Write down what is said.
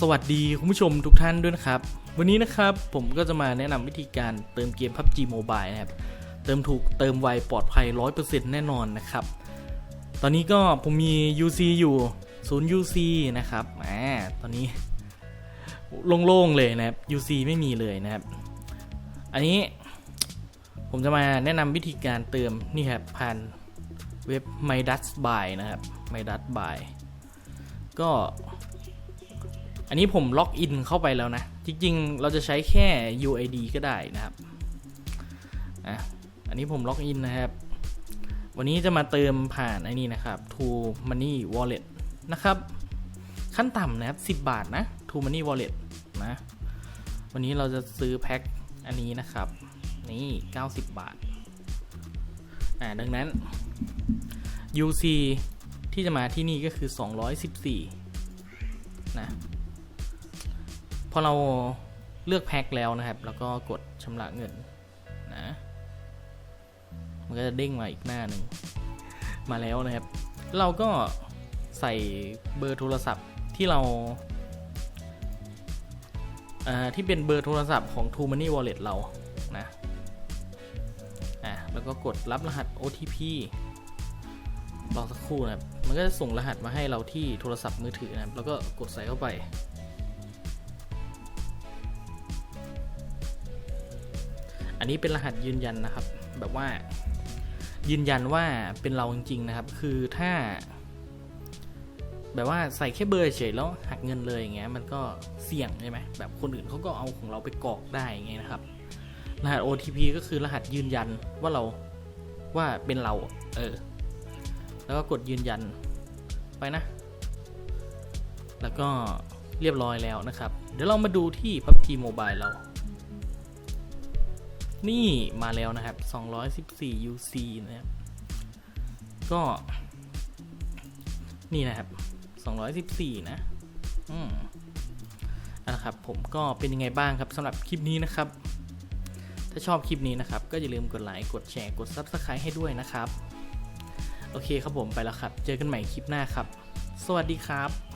สวัสดีคุณผู้ชมทุกท่านด้วยนะครับ วันนี้นะครับผมก็จะมาแนะนำวิธีการเติมเกม PUBG Mobile นะครับ เติมถูกเติมไวปลอดภัย 100%แน่นอนนะครับ ตอนนี้ก็ผมมี UC อยู่0 UC นะครับอ่าตอนนี้โล่งๆเลยนะครับ UC ไม่มีเลยนะครับ อันนี้ผมจะมาแนะนำวิธีการเติมนี่ครับผ่านเว็บ Mydustbuy นะครับ Mydustbuy ก็ อันนี้ผมล็อกอินเข้าไปแล้วนะ จริงๆ เราจะใช้แค่ UID ก็ได้นะครับอะอันนี้ผมล็อกอินนะครับ วันนี้จะมาเติมผ่านไอ้นี่นะครับ To Money Wallet นะครับ ขั้นต่ำนะครับ 10 บาทนะ To Money Wallet นะ วันนี้เราจะซื้อแพ็คอันนี้นะครับ นี่ 90 บาท อ่า ดังนั้น UC ที่จะมาที่นี่ก็คือ 214 นะ พอเราเลือกแพ็คแล้วนะครับ แล้วก็กดชำระเงินนะ มันก็จะเด้งมาอีกหน้าหนึ่งมาแล้วนะครับ เราก็ใส่เบอร์โทรศัพท์ที่เราอ่าที่เป็นเบอร์โทรศัพท์ของ True Money Wallet เรานะอะแล้วก็กดรับรหัส OTP รอสักครู่นะครับ มันก็จะส่งรหัสมาให้เราที่โทรศัพท์มือถือนะครับ แล้วก็กดใส่เข้าไป อันนี้เป็นรหัสยืนยันนะครับ แบบว่ายืนยันว่าเป็นเราจริงๆนะครับ คือถ้า แบบว่าใส่แค่เบอร์เฉยแล้วหักเงินเลยอย่างเงี้ย มันก็เสี่ยงใช่ไหมแบบคนอื่นเขาก็เอาของเราไปกรอกได้อย่างเงี้ยนะครับ รหัส OTP ก็คือรหัสยืนยันว่าเราว่าเป็นเรา เออ แล้วก็กดยืนยันไปนะ แล้วก็เรียบร้อยแล้วนะครับ เดี๋ยวเรามาดูที่ PUBG Mobile เรา นี่มาแล้วนะครับ 214 UC นะครับ ก็ นี่นะครับ 214 นะอืมเอาละครับ ผมก็เป็นยังไงบ้างครับสำหรับคลิปนี้นะครับ ถ้าชอบคลิปนี้นะครับ ก็อย่าลืมกดไลค์กดแชร์กด Subscribe ให้ด้วยนะครับ โอเคครับผมไปแล้วครับ เจอกันใหม่คลิปหน้าครับ สวัสดีครับ